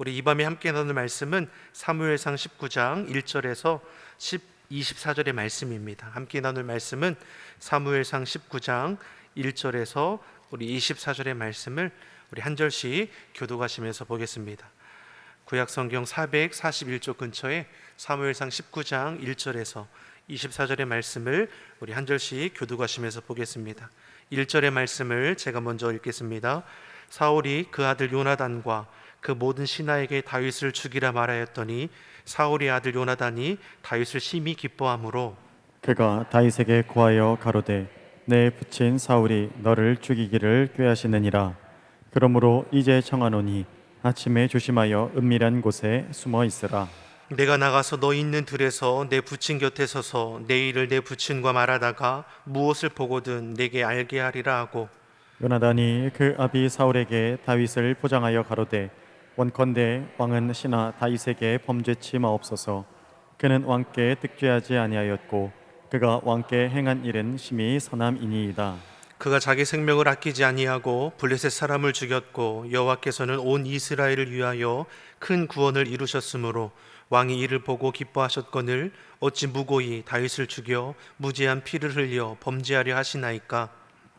우리 이 밤에 함께 나눌 말씀은 사무엘상 19장 1절에서 10, 24절의 말씀입니다. 함께 나눌 말씀은 사무엘상 19장 1절에서 우리 24절의 말씀을 우리 한 절씩 교독하시면서 보겠습니다. 구약 성경 441쪽 근처에 사무엘상 19장 1절에서 24절의 말씀을 우리 한 절씩 교독하시면서 보겠습니다. 1절의 말씀을 제가 먼저 읽겠습니다. 사울이 그 아들 요나단과 그 모든 신하에게 다윗을 죽이라 말하였더니 사울의 아들 요나단이 다윗을 심히 기뻐하므로 그가 다윗에게 구하여 가로되 내 부친 사울이 너를 죽이기를 꾀하시느니라. 그러므로 이제 청하노니 아침에 조심하여 은밀한 곳에 숨어 있으라. 내가 나가서 너 있는 들에서 내 부친 곁에 서서 내 일을 내 부친과 말하다가 무엇을 보거든 내게 알게 하리라 하고 요나단이 그 아비 사울에게 다윗을 포장하여 가로되 원컨대 왕은 신하 다윗에게 범죄치 마옵소서. 그는 왕께 득죄하지 아니하였고 그가 왕께 행한 일은 심히 선함이니이다. 그가 자기 생명을 아끼지 아니하고 블레셋 사람을 죽였고 여호와께서는 온 이스라엘을 위하여 큰 구원을 이루셨으므로 왕이 이를 보고 기뻐하셨거늘 어찌 무고히 다윗을 죽여 무지한 피를 흘려 범죄하려 하시나이까?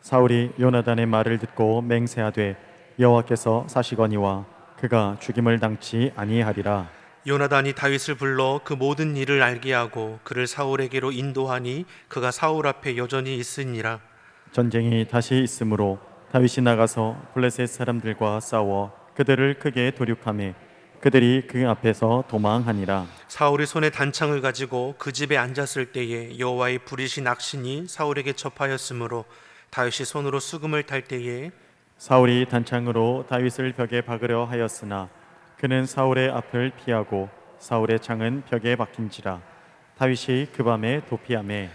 사울이 요나단의 말을 듣고 맹세하되 여호와께서 사시거니와 그가 죽임을 당치 아니하리라. 요나단이 다윗을 불러 그 모든 일을 알게 하고 그를 사울에게로 인도하니 그가 사울 앞에 여전히 있으니라. 전쟁이 다시 있으므로 다윗이 나가서 블레셋 사람들과 싸워 그들을 크게 도륙하며 그들이 그 앞에서 도망하니라. 사울이 손에 단창을 가지고 그 집에 앉았을 때에 여호와의 부리신 악신이 사울에게 접하였으므로 다윗이 손으로 수금을 탈 때에 사울이 단창으로 다윗을 벽에 박으려 하였으나 그는 사울의 앞을 피하고 사울의 창은 벽에 박힌지라 다윗이 그 밤에 도피하매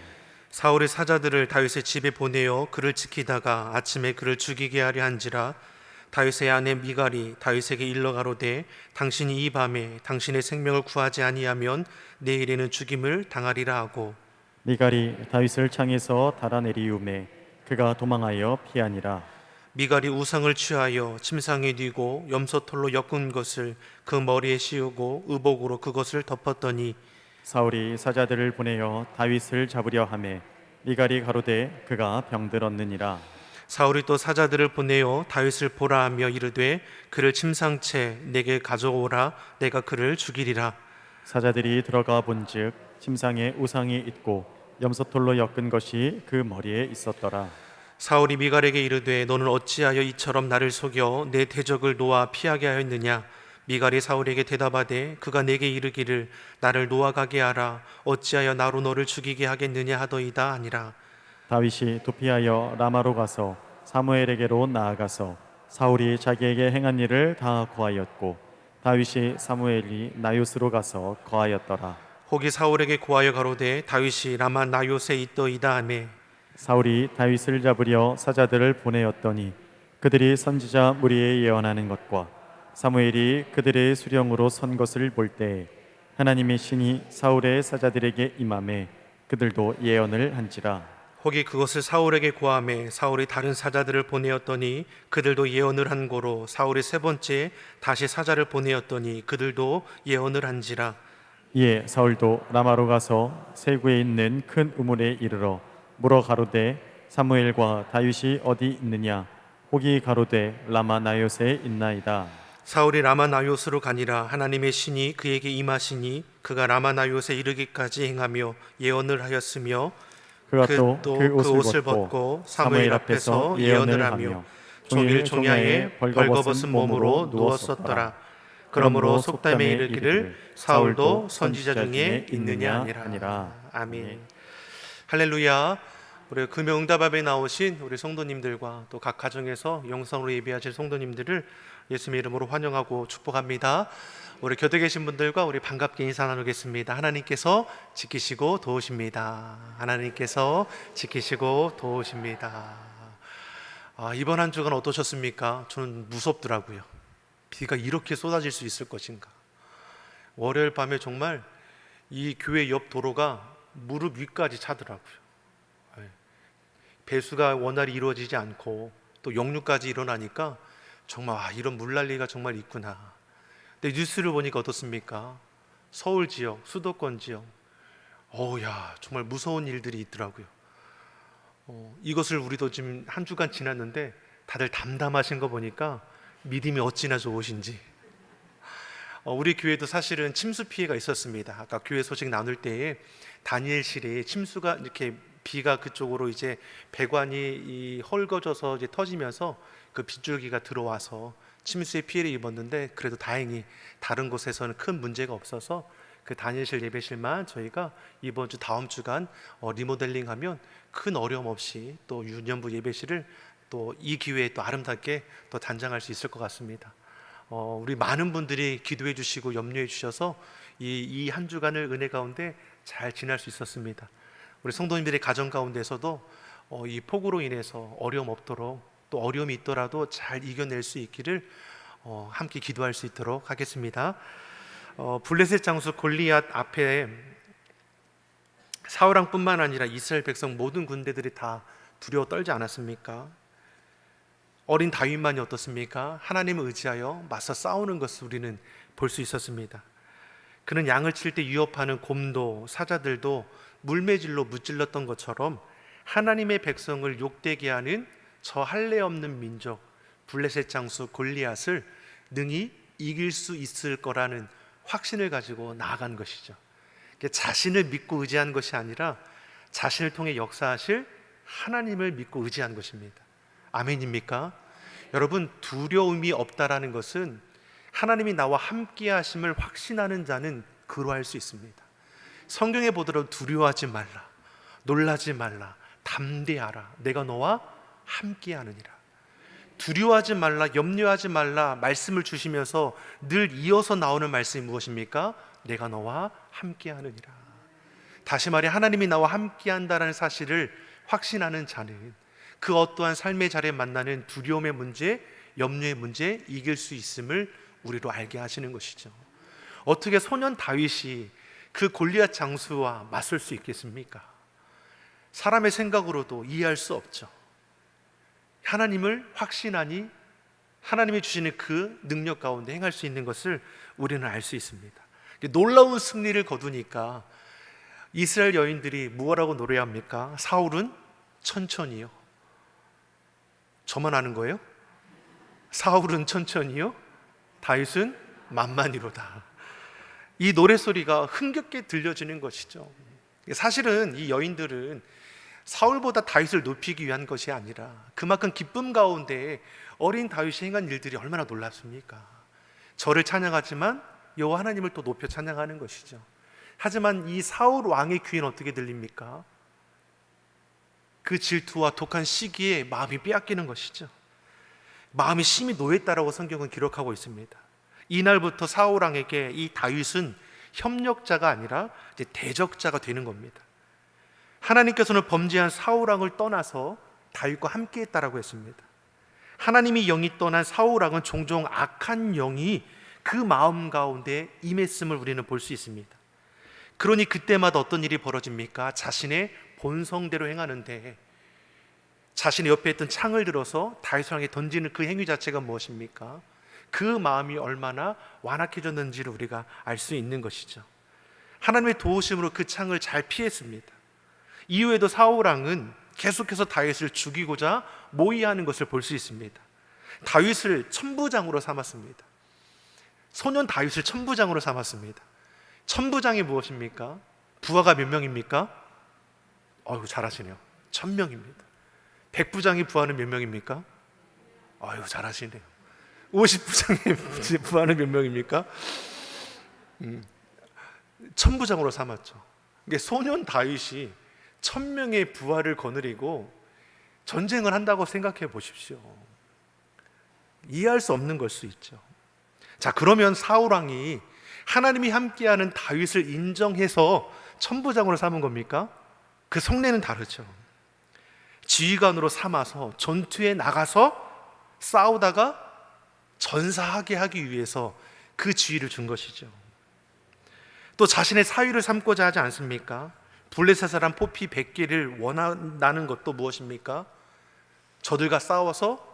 사울의 사자들을 다윗의 집에 보내어 그를 지키다가 아침에 그를 죽이게 하려 한지라 다윗의 아내 미갈이 다윗에게 일러 가로되 당신이 이 밤에 당신의 생명을 구하지 아니하면 내일에는 죽임을 당하리라 하고 미갈이 다윗을 창에서 달아내리우매 그가 도망하여 피하니라 미갈이 우상을 취하여 침상에 뉘고 염소털로 엮은 것을 그 머리에 씌우고 의복으로 그것을 덮었더니 사울이 사자들을 보내어 다윗을 잡으려 하매 미갈이 가로되 그가 병들었느니라. 사울이 또 사자들을 보내어 다윗을 보라 하며 이르되 그를 침상채 내게 가져오라 내가 그를 죽이리라. 사자들이 들어가 본즉 침상에 우상이 있고 염소털로 엮은 것이 그 머리에 있었더라 사울이 미갈에게 이르되 너는 어찌하여 이처럼 나를 속여 내 대적을 놓아 피하게 하였느냐? 미갈이 사울에게 대답하되 그가 내게 이르기를 나를 놓아가게 하라. 어찌하여 나로 너를 죽이게 하겠느냐 하더이다 아니라. 다윗이 도피하여 라마로 가서 사무엘에게로 나아가서 사울이 자기에게 행한 일을 다 고하였고 다윗이 사무엘이 나요스로 가서 거하였더라. 혹이 사울에게 고하여 가로되 다윗이 라마 나요세 있더이다 하매 사울이 다윗을 잡으려 사자들을 보내었더니 그들이 선지자 무리에 예언하는 것과 사무엘이 그들의 수령으로 선 것을 볼 때에 하나님의 신이 사울의 사자들에게 임함에 그들도 예언을 한지라. 혹이 그것을 사울에게 고함해 사울이 다른 사자들을 보내었더니 그들도 예언을 한 고로 사울이 세 번째 다시 사자를 보내었더니 그들도 예언을 한지라. 이에 사울도 라마로 가서 세구에 있는 큰 우물에 이르러 물어 가로되 사무엘과 다윗이 어디 있느냐 혹이 가로되 라마 나요스에 있나이다 사울이 라마 나요스로 가니라 하나님의 신이 그에게 임하시니 그가 라마 나요스에 이르기까지 행하며 예언을 하였으며 그가 그또또그 그 옷을, 옷을 벗고 사무엘 앞에서 예언을 하며 종일 종야에 벌거벗은 몸으로 누웠었더라. 그러므로 속담에 이르기를 사울도 선지자 중에 있느냐 아니라. 아멘. 할렐루야. 우리 금요 응답합에 나오신 우리 성도님들과 또 각 가정에서 영상으로 예배하실 성도님들을 예수님의 이름으로 환영하고 축복합니다. 우리 곁에 계신 분들과 우리 반갑게 인사 나누겠습니다. 하나님께서 지키시고 도우십니다. 하나님께서 지키시고 도우십니다. 아, 이번 한 주간 어떠셨습니까? 저는 무섭더라고요. 비가 이렇게 쏟아질 수 있을 것인가. 월요일 밤에 정말 이 교회 옆 도로가 무릎 위까지 차더라고요. 예. 배수가 원활히 이루어지지 않고 또 역류까지 일어나니까 정말 아, 이런 물난리가 정말 있구나. 근데 뉴스를 보니까 어떻습니까? 서울 지역, 수도권 지역. 어우야, 정말 무서운 일들이 있더라고요. 어, 이것을 우리도 지금 한 주간 지났는데 다들 담담하신 거 보니까 믿음이 어찌나 좋으신지. 어, 우리 교회도 사실은 침수 피해가 있었습니다. 아까 교회 소식 나눌 때에 다니엘실에 침수가 이렇게 비가 그쪽으로 이제 배관이 이 헐거져서 이제 터지면서 그 빗줄기가 들어와서 침수의 피해를 입었는데 그래도 다행히 다른 곳에서는 큰 문제가 없어서 그 다니엘실 예배실만 저희가 이번 주 다음 주간 어, 리모델링하면 큰 어려움 없이 또 유년부 예배실을 또 이 기회에 또 아름답게 또 단장할 수 있을 것 같습니다. 어, 우리 많은 분들이 기도해 주시고 염려해 주셔서 이 한 주간을 은혜 가운데 잘 지날 수 있었습니다. 우리 성도님들의 가정 가운데서도 어, 이 폭우로 인해서 어려움 없도록 또 어려움이 있더라도 잘 이겨낼 수 있기를 어, 함께 기도할 수 있도록 하겠습니다. 어, 블레셋 장수 골리앗 앞에 사울왕뿐만 아니라 이스라엘 백성 모든 군대들이 다 두려워 떨지 않았습니까? 어린 다윗만이 어떻습니까? 하나님을 의지하여 맞서 싸우는 것을 우리는 볼 수 있었습니다. 그는 양을 칠 때 위협하는 곰도 사자들도 물매질로 무찔렀던 것처럼 하나님의 백성을 욕되게 하는 저 할례 없는 민족 블레셋 장수 골리앗을 능히 이길 수 있을 거라는 확신을 가지고 나아간 것이죠. 자신을 믿고 의지한 것이 아니라 자신을 통해 역사하실 하나님을 믿고 의지한 것입니다. 아멘입니까? 여러분 두려움이 없다라는 것은 하나님이 나와 함께 하심을 확신하는 자는 그러할 수 있습니다. 성경에 보더라도 두려워하지 말라. 놀라지 말라. 담대하라. 내가 너와 함께 하느니라. 두려워하지 말라. 염려하지 말라. 말씀을 주시면서 늘 이어서 나오는 말씀이 무엇입니까? 내가 너와 함께 하느니라. 다시 말해 하나님이 나와 함께 한다라는 사실을 확신하는 자는 그 어떠한 삶의 자리에 만나는 두려움의 문제, 염려의 문제 이길 수 있음을 우리로 알게 하시는 것이죠. 어떻게 소년 다윗이 그 골리앗 장수와 맞설 수 있겠습니까? 사람의 생각으로도 이해할 수 없죠. 하나님을 확신하니 하나님이 주시는 그 능력 가운데 행할 수 있는 것을 우리는 알 수 있습니다. 놀라운 승리를 거두니까 이스라엘 여인들이 무엇라고 노래합니까? 사울은 천천히요. 저만 아는 거예요? 사울은 천천히요. 다윗은 만만히로다. 이 노래 소리가 흥겹게 들려지는 것이죠. 사실은 이 여인들은 사울보다 다윗을 높이기 위한 것이 아니라 그만큼 기쁨 가운데 어린 다윗이 행한 일들이 얼마나 놀랍습니까? 저를 찬양하지만 여호와 하나님을 또 높여 찬양하는 것이죠. 하지만 이 사울 왕의 귀에는 어떻게 들립니까? 그 질투와 독한 시기에 마음이 빼앗기는 것이죠. 마음이 심히 노했다라고 성경은 기록하고 있습니다. 이날부터 사울 왕에게 이 다윗은 협력자가 아니라 이제 대적자가 되는 겁니다. 하나님께서는 범죄한 사울 왕을 떠나서 다윗과 함께 했다라고 했습니다. 하나님이 영이 떠난 사울 왕은 종종 악한 영이 그 마음 가운데 임했음을 우리는 볼 수 있습니다. 그러니 그때마다 어떤 일이 벌어집니까? 자신의 본성대로 행하는데 자신의 옆에 있던 창을 들어서 다윗을 향해 던지는 그 행위 자체가 무엇입니까? 그 마음이 얼마나 완악해졌는지를 우리가 알 수 있는 것이죠. 하나님의 도우심으로 그 창을 잘 피했습니다. 이후에도 사울 왕은 계속해서 다윗을 죽이고자 모의하는 것을 볼 수 있습니다. 다윗을 천부장으로 삼았습니다. 소년 다윗을 천부장으로 삼았습니다. 천부장이 무엇입니까? 부하가 몇 명입니까? 어휴 잘하시네요. 천 명입니다. 백부장이 부하는 몇 명입니까? 아유 잘하시네요. 50부장의 부하는 몇 명입니까? 음, 천부장으로 삼았죠. 이게 소년 다윗이 천 명의 부하를 거느리고 전쟁을 한다고 생각해 보십시오. 이해할 수 없는 걸 수 있죠. 자 그러면 사울 왕이 하나님이 함께하는 다윗을 인정해서 천부장으로 삼은 겁니까? 그 성내는 다르죠. 지휘관으로 삼아서 전투에 나가서 싸우다가 전사하게 하기 위해서 그 지위를 준 것이죠. 또 자신의 사위를 삼고자 하지 않습니까? 블레셋 사람 포피 100개를 원한다는 것도 무엇입니까? 저들과 싸워서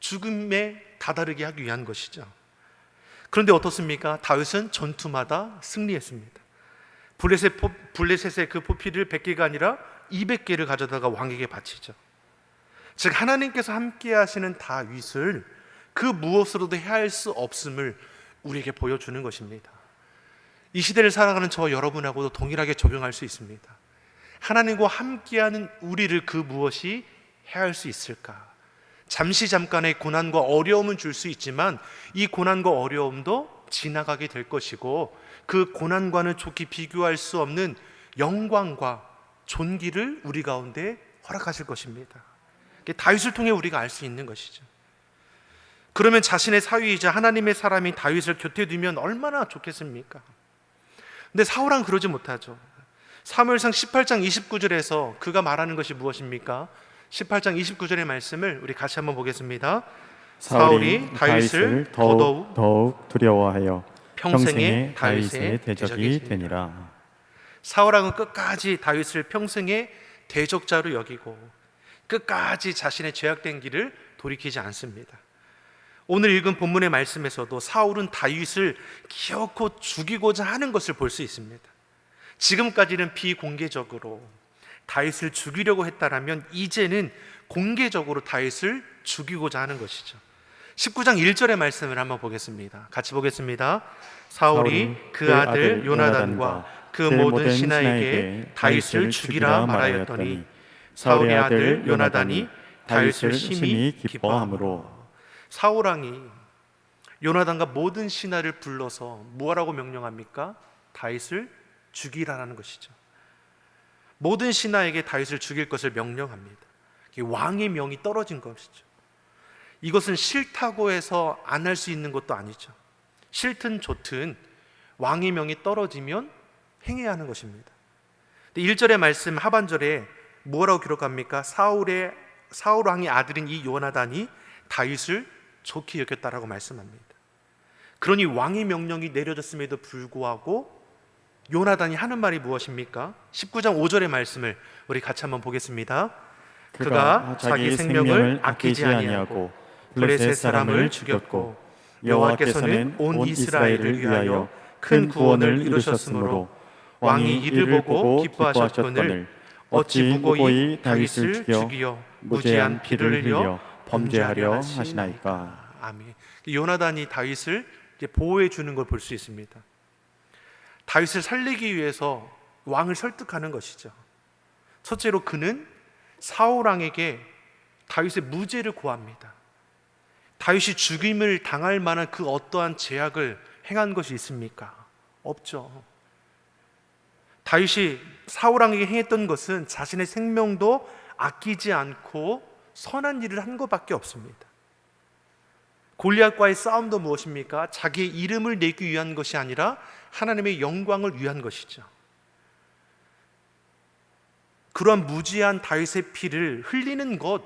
죽음에 다다르게 하기 위한 것이죠. 그런데 어떻습니까? 다윗은 전투마다 승리했습니다. 블레셋의 그 포피를 100개가 아니라 200개를 가져다가 왕에게 바치죠. 즉 하나님께서 함께 하시는 다윗을 그 무엇으로도 해할 수 없음을 우리에게 보여주는 것입니다. 이 시대를 살아가는 저와 여러분하고도 동일하게 적용할 수 있습니다. 하나님과 함께하는 우리를 그 무엇이 해할 수 있을까? 잠시 잠깐의 고난과 어려움은 줄 수 있지만 이 고난과 어려움도 지나가게 될 것이고 그 고난과는 좋게 비교할 수 없는 영광과 존귀를 우리 가운데 허락하실 것입니다. 다윗을 통해 우리가 알 수 있는 것이죠. 그러면 자신의 사위이자 하나님의 사람인 다윗을 곁에 두면 얼마나 좋겠습니까? 근데 사울은 그러지 못하죠. 사무엘상 18장 29절에서 그가 말하는 것이 무엇입니까? 18장 29절의 말씀을 우리 같이 한번 보겠습니다. 사울이 다윗을 더더욱 더욱 두려워하여 평생에 다윗의 대적이 대적이 되니라. 사울 왕은 끝까지 다윗을 평생의 대적자로 여기고 끝까지 자신의 죄악된 길을 돌이키지 않습니다. 오늘 읽은 본문의 말씀에서도 사울은 다윗을 기어코 죽이고자 하는 것을 볼 수 있습니다. 지금까지는 비공개적으로 다윗을 죽이려고 했다라면 이제는 공개적으로 다윗을 죽이고자 하는 것이죠. 19장 1절의 말씀을 한번 보겠습니다. 같이 보겠습니다. 사울이 그 아들 요나단과 그 모든 신하에게 다윗을 죽이라 말하였더니 사울의 아들 요나단이 다윗을 심히 기뻐함으로 사울 왕이 요나단과 모든 신하를 불러서 무엇라고 명령합니까? 다윗을 죽이라는 것이죠. 모든 신하에게 다윗을 죽일 것을 명령합니다. 왕의 명이 떨어진 것이죠. 이것은 싫다고 해서 안 할 수 있는 것도 아니죠. 싫든 좋든 왕의 명이 떨어지면 행해야 하는 것입니다. 1절의 말씀 하반절에 뭐라고 기록합니까? 사울의 사울 왕의 아들인 이 요나단이 다윗을 좋게 여겼다라고 말씀합니다. 그러니 왕의 명령이 내려졌음에도 불구하고 요나단이 하는 말이 무엇입니까? 19장 5절의 말씀을 우리 같이 한번 보겠습니다. 그가 자기 생명을 아끼지 아니하고 블레셋 사람을 죽였고 여호와께서는 온 이스라엘을 위하여 큰 구원을 이루셨으므로 왕이 이를 보고 기뻐하셨거늘 어찌 무고히 다윗을 죽이어 무지한 피를 흘려 범죄하려 하시나이까. 아멘. 요나단이 다윗을 보호해 주는 걸 볼 수 있습니다. 다윗을 살리기 위해서 왕을 설득하는 것이죠. 첫째로 그는 사울 왕에게 다윗의 무죄를 고합니다. 다윗이 죽임을 당할 만한 그 어떠한 제약을 행한 것이 있습니까? 없죠. 다윗이 사울 왕에게 행했던 것은 자신의 생명도 아끼지 않고 선한 일을 한 것밖에 없습니다. 골리앗과의 싸움도 무엇입니까? 자기의 이름을 내기 위한 것이 아니라 하나님의 영광을 위한 것이죠. 그러한 무지한 다윗의 피를 흘리는 것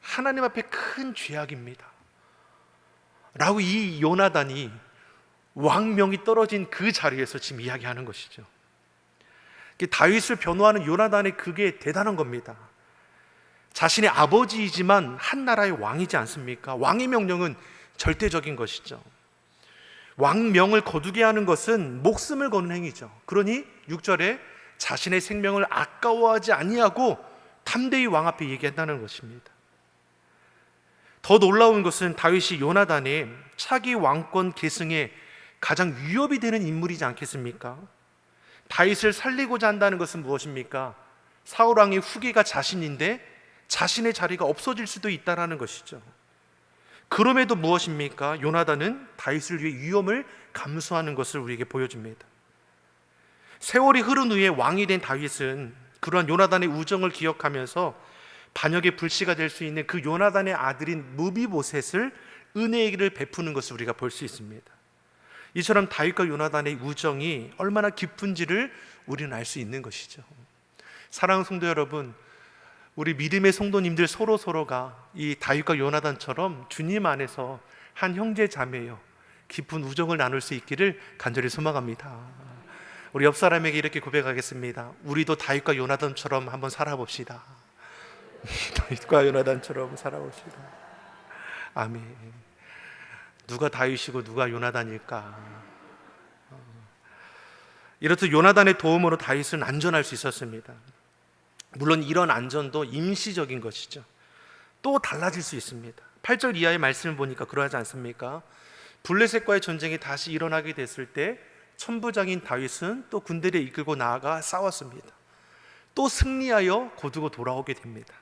하나님 앞에 큰 죄악입니다. 라고 이 요나단이 왕명이 떨어진 그 자리에서 지금 이야기하는 것이죠. 다윗을 변호하는 요나단의 그게 대단한 겁니다. 자신의 아버지이지만 한 나라의 왕이지 않습니까? 왕의 명령은 절대적인 것이죠. 왕명을 거두게 하는 것은 목숨을 거는 행위죠. 그러니 6절에 자신의 생명을 아까워하지 아니하고 담대히 왕 앞에 얘기한다는 것입니다. 더 놀라운 것은 다윗이 요나단의 차기 왕권 계승에 가장 위협이 되는 인물이지 않겠습니까? 다윗을 살리고자 한다는 것은 무엇입니까? 사울 왕의 후계가 자신인데 자신의 자리가 없어질 수도 있다라는 것이죠. 그럼에도 무엇입니까? 요나단은 다윗을 위해 위험을 감수하는 것을 우리에게 보여줍니다. 세월이 흐른 후에 왕이 된 다윗은 그러한 요나단의 우정을 기억하면서 반역의 불씨가 될 수 있는 그 요나단의 아들인 무비보셋을 은혜를 베푸는 것을 우리가 볼 수 있습니다. 이처럼 다윗과 요나단의 우정이 얼마나 깊은지를 우리는 알 수 있는 것이죠. 사랑하는 성도 여러분, 우리 믿음의 성도님들 서로 서로가 이 다윗과 요나단처럼 주님 안에서 한 형제 자매요 깊은 우정을 나눌 수 있기를 간절히 소망합니다. 우리 옆 사람에게 이렇게 고백하겠습니다. 우리도 다윗과 요나단처럼 한번 살아봅시다. 다윗과 요나단처럼 살아봅시다. 아멘. 누가 다윗이고 누가 요나단일까? 어. 이렇듯 요나단의 도움으로 다윗은 안전할 수 있었습니다. 물론 이런 안전도 임시적인 것이죠. 또 달라질 수 있습니다. 8절 이하의 말씀을 보니까 그러하지 않습니까? 블레셋과의 전쟁이 다시 일어나게 됐을 때 천부장인 다윗은 또 군대를 이끌고 나아가 싸웠습니다. 또 승리하여 고두고 돌아오게 됩니다.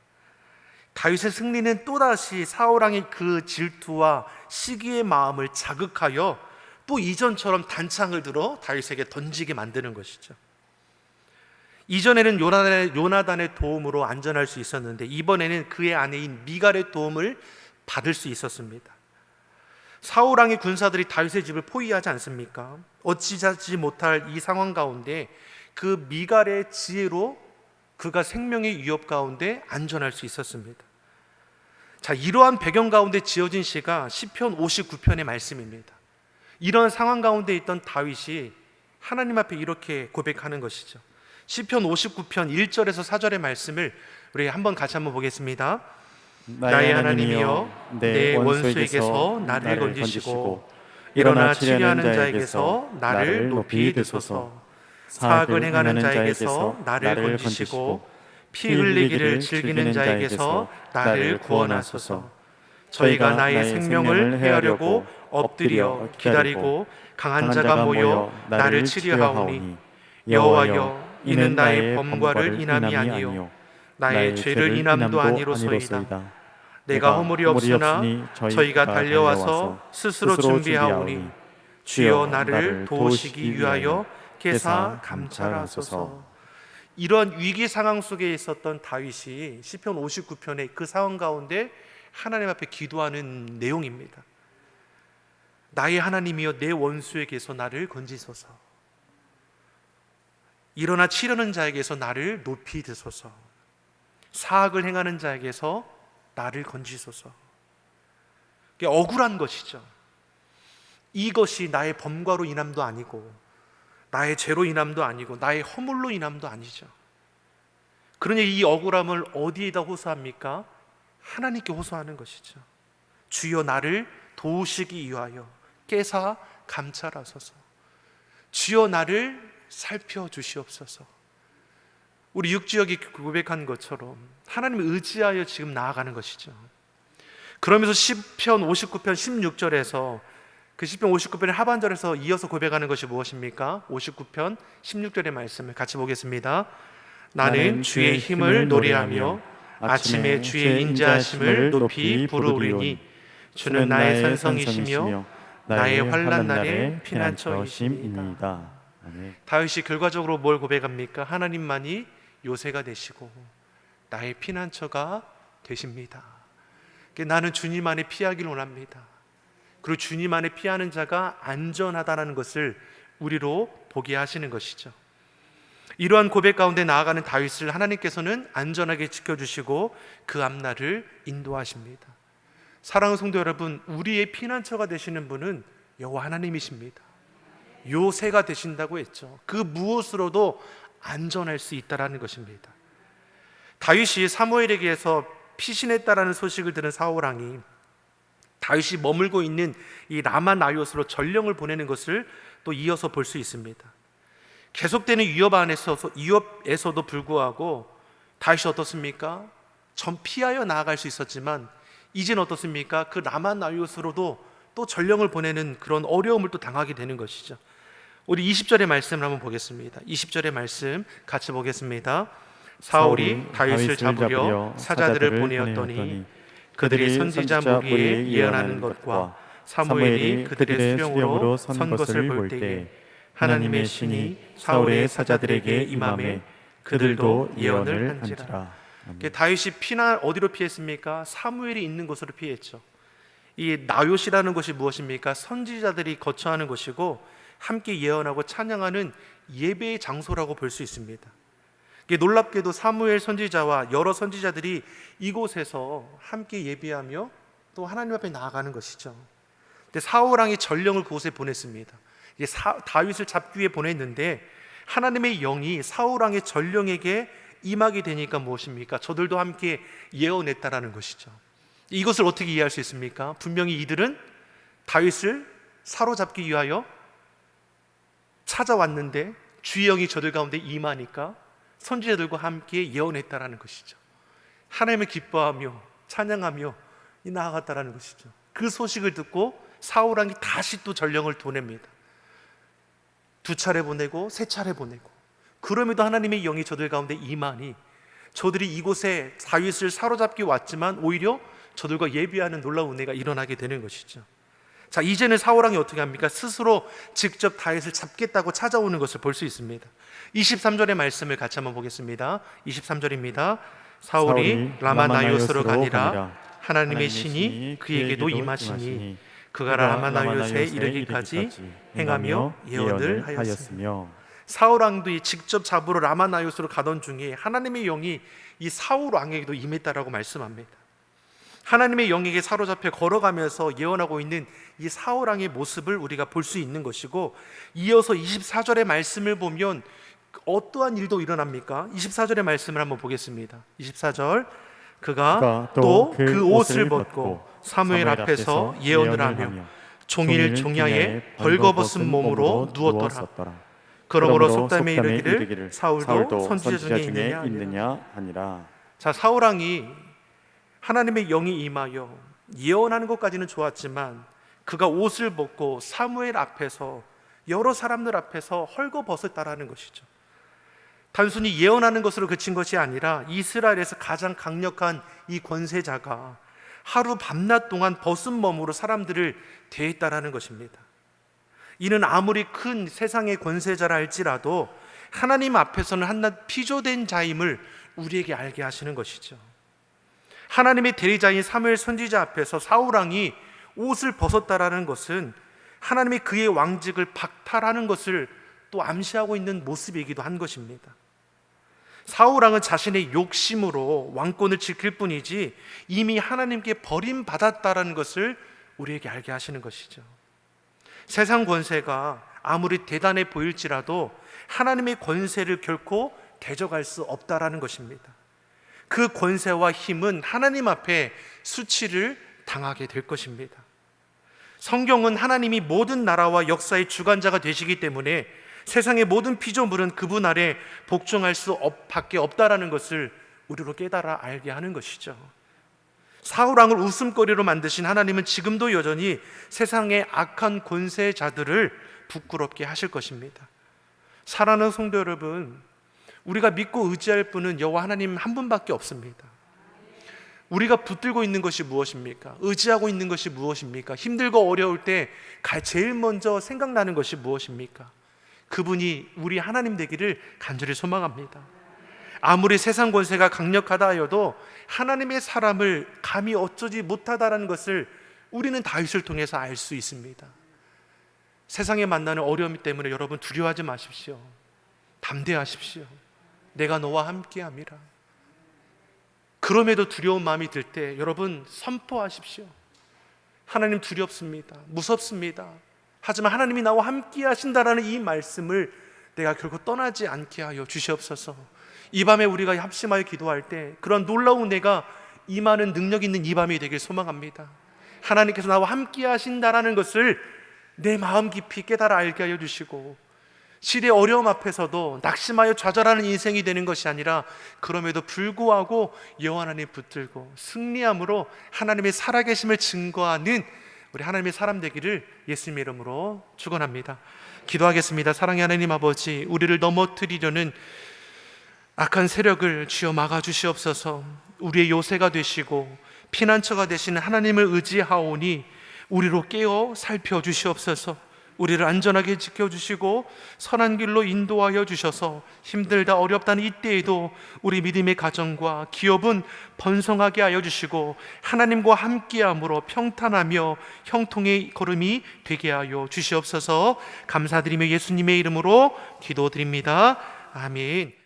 다윗의 승리는 또다시 사울 왕의 그 질투와 시기의 마음을 자극하여 또 이전처럼 단창을 들어 다윗에게 던지게 만드는 것이죠. 이전에는 요나단의, 요나단의 도움으로 안전할 수 있었는데 이번에는 그의 아내인 미갈의 도움을 받을 수 있었습니다. 사울 왕의 군사들이 다윗의 집을 포위하지 않습니까? 어찌하지 못할 이 상황 가운데 그 미갈의 지혜로 그가 생명의 위협 가운데 안전할 수 있었습니다. 자, 이러한 배경 가운데 지어진 시가 시편 59편의 말씀입니다. 이런 상황 가운데 있던 다윗이 하나님 앞에 이렇게 고백하는 것이죠. 시편 59편 1절에서 4절의 말씀을 우리 한번 같이 한번 보겠습니다. 나의 하나님이여 내 원수에게서 나를 건지시고 일어나 치려하는 자에게서 나를 높이 드소서 사악을 행하는 자에게서 나를 건지시고 피 흘리기를 즐기는 자에게서 나를 구원하소서. 저희가 나의 생명을 해하려고 엎드려 기다리고 강한 자가 모여 나를 치려 하오니 여호와여 이는 나의 범과를 인함이 아니요. 나의 죄를 인함도 아니로소이다. 내가 허물이 없으나 저희가 달려와서 스스로 준비하오니 주여 나를 도우시기 위하여 계사 감찰하소서. 이런 위기 상황 속에 있었던 다윗이 시편 59편의 그 상황 가운데 하나님 앞에 기도하는 내용입니다. 나의 하나님이여 내 원수에게서 나를 건지소서. 일어나 치려는 자에게서 나를 높이 드소서. 사악을 행하는 자에게서 나를 건지소서. 억울한 것이죠. 이것이 나의 범과로 인함도 아니고 나의 죄로 인함도 아니고 나의 허물로 인함도 아니죠. 그러니 이 억울함을 어디에다 호소합니까? 하나님께 호소하는 것이죠. 주여 나를 도우시기 위하여 깨사 감찰하소서. 주여 나를 살펴 주시옵소서. 우리 육지역이 고백한 것처럼 하나님을 의지하여 지금 나아가는 것이죠. 그러면서 시편 59편 16절에서 그 시편 59편의 하반절에서 이어서 고백하는 것이 무엇입니까? 59편 16절의 말씀을 같이 보겠습니다. 나는 주의 힘을 노래하며 아침에 주의 인자하심을 높이 부르리니 주는 나의 산성이시며 나의 환난 날의 피난처이십니다. 다윗이 결과적으로 뭘 고백합니까? 하나님만이 요새가 되시고 나의 피난처가 되십니다. 나는 주님 안에 피하기를 원합니다. 그리고 주님 안에 피하는 자가 안전하다는 것을 우리로 보게 하시는 것이죠. 이러한 고백 가운데 나아가는 다윗을 하나님께서는 안전하게 지켜주시고 그 앞날을 인도하십니다. 사랑하는 성도 여러분, 우리의 피난처가 되시는 분은 여호와 하나님이십니다. 요새가 되신다고 했죠. 그 무엇으로도 안전할 수 있다라는 것입니다. 다윗이 사무엘에게서 피신했다라는 소식을 들은 사울 왕이 다윗이 머물고 있는 이 라마 나이옷으로 전령을 보내는 것을 또 이어서 볼 수 있습니다. 계속되는 위협 안에서 위협에서도 불구하고 다윗이 어떻습니까? 전 피하여 나아갈 수 있었지만 이젠 어떻습니까? 그 라마 나이옷으로도 또 전령을 보내는 그런 어려움을 또 당하게 되는 것이죠. 우리 20절의 말씀을 한번 보겠습니다. 20절의 말씀 같이 보겠습니다. 사울이 다윗을 잡으려 사자들을 보내었더니 그들이 선지자 무리에 예언하는 것과 사무엘이 그들의 수령으로 선 것을 볼 때에 하나님의 신이 사울의 사자들에게 임함에 그들도 예언을 한지라. 이게 다윗이 피난 어디로 피했습니까? 사무엘이 있는 곳으로 피했죠. 이 나요시라는 것이 무엇입니까? 선지자들이 거처하는 곳이고 함께 예언하고 찬양하는 예배의 장소라고 볼 수 있습니다. 이게 놀랍게도 사무엘 선지자와 여러 선지자들이 이곳에서 함께 예배하며 또 하나님 앞에 나아가는 것이죠. 근데 사울 왕이 전령을 그곳에 보냈습니다. 사, 다윗을 잡기 위해 보냈는데 하나님의 영이 사울 왕의 전령에게 임하게 되니까 무엇입니까? 저들도 함께 예언했다라는 것이죠. 이것을 어떻게 이해할 수 있습니까? 분명히 이들은 다윗을 사로잡기 위하여 찾아왔는데 주의 영이 저들 가운데 임하니까 선지자들과 함께 예언했다라는 것이죠. 하나님을 기뻐하며 찬양하며 이 나아갔다라는 것이죠. 그 소식을 듣고 사울 왕이 다시 또 전령을 보냅니다. 두 차례 보내고 세 차례 보내고 그럼에도 하나님의 영이 저들 가운데 임하니 저들이 이곳에 다윗을 사로잡기 왔지만 오히려 저들과 예비하는 놀라운 은혜가 일어나게 되는 것이죠. 자, 이제는 사울 왕이 어떻게 합니까? 스스로 직접 다윗을 잡겠다고 찾아오는 것을 볼 수 있습니다. 23절의 말씀을 같이 한번 보겠습니다. 23절입니다. 사울이 라마나요스로 가니라 하나님의 신이 그에게도 임하시니 그가 라마나요스에 이르기까지 행하며 예언을 하였으며 사울 왕도 이 직접 잡으러 라마나요스로 가던 중에 하나님의 영이 이 사울 왕에게도 임했다라고 말씀합니다. 하나님의 영에게 사로잡혀 걸어가면서 예언하고 있는 이 사울 왕의 모습을 우리가 볼 수 있는 것이고 이어서 24절의 말씀을 보면 어떠한 일도 일어납니까? 24절의 말씀을 한번 보겠습니다. 24절 그가 또그 옷을 벗고 사무엘 앞에서 예언을 하며 종일 종야에 벌거벗은 몸으로 누웠더라. 그러므로 속담에 이르기를 사울도 선지자 중에 있느냐 아니라 자 사울 왕이 하나님의 영이 임하여 예언하는 것까지는 좋았지만 그가 옷을 벗고 사무엘 앞에서 여러 사람들 앞에서 헐거벗었다라는 것이죠. 단순히 예언하는 것으로 그친 것이 아니라 이스라엘에서 가장 강력한 이 권세자가 하루 밤낮 동안 벗은 몸으로 사람들을 대했다라는 것입니다. 이는 아무리 큰 세상의 권세자라 할지라도 하나님 앞에서는 한낱 피조된 자임을 우리에게 알게 하시는 것이죠. 하나님의 대리자인 사무엘 선지자 앞에서 사울 왕이 옷을 벗었다라는 것은 하나님이 그의 왕직을 박탈하는 것을 또 암시하고 있는 모습이기도 한 것입니다. 사울 왕은 자신의 욕심으로 왕권을 지킬 뿐이지 이미 하나님께 버림받았다라는 것을 우리에게 알게 하시는 것이죠. 세상 권세가 아무리 대단해 보일지라도 하나님의 권세를 결코 대적할 수 없다라는 것입니다. 그 권세와 힘은 하나님 앞에 수치를 당하게 될 것입니다. 성경은 하나님이 모든 나라와 역사의 주관자가 되시기 때문에 세상의 모든 피조물은 그분 아래 복종할 수 없, 밖에 없다라는 것을 우리로 깨달아 알게 하는 것이죠. 사울 왕을 웃음거리로 만드신 하나님은 지금도 여전히 세상의 악한 권세자들을 부끄럽게 하실 것입니다. 사랑하는 성도 여러분, 우리가 믿고 의지할 분은 여호와 하나님 한 분밖에 없습니다. 우리가 붙들고 있는 것이 무엇입니까? 의지하고 있는 것이 무엇입니까? 힘들고 어려울 때 제일 먼저 생각나는 것이 무엇입니까? 그분이 우리 하나님 되기를 간절히 소망합니다. 아무리 세상 권세가 강력하다 하여도 하나님의 사람을 감히 어쩌지 못하다라는 것을 우리는 다윗을 통해서 알 수 있습니다. 세상에 만나는 어려움 때문에 여러분 두려워하지 마십시오. 담대하십시오. 내가 너와 함께함이라. 그럼에도 두려운 마음이 들 때 여러분 선포하십시오. 하나님 두렵습니다. 무섭습니다. 하지만 하나님이 나와 함께 하신다라는 이 말씀을 내가 결코 떠나지 않게 하여 주시옵소서. 이 밤에 우리가 합심하여 기도할 때 그런 놀라운 내가 임하는 능력 있는 이 밤이 되길 소망합니다. 하나님께서 나와 함께 하신다라는 것을 내 마음 깊이 깨달아 알게 하여 주시고 시대 어려움 앞에서도 낙심하여 좌절하는 인생이 되는 것이 아니라 그럼에도 불구하고 여호와 하나님 붙들고 승리함으로 하나님의 살아계심을 증거하는 우리 하나님의 사람 되기를 예수님 이름으로 축원합니다. 기도하겠습니다. 사랑의 하나님 아버지, 우리를 넘어뜨리려는 악한 세력을 주여 막아 주시옵소서. 우리의 요새가 되시고 피난처가 되시는 하나님을 의지하오니 우리로 깨어 살펴 주시옵소서. 우리를 안전하게 지켜주시고 선한 길로 인도하여 주셔서 힘들다 어렵다는 이때에도 우리 믿음의 가정과 기업은 번성하게 하여 주시고 하나님과 함께함으로 평탄하며 형통의 걸음이 되게 하여 주시옵소서 감사드리며 예수님의 이름으로 기도드립니다. 아멘.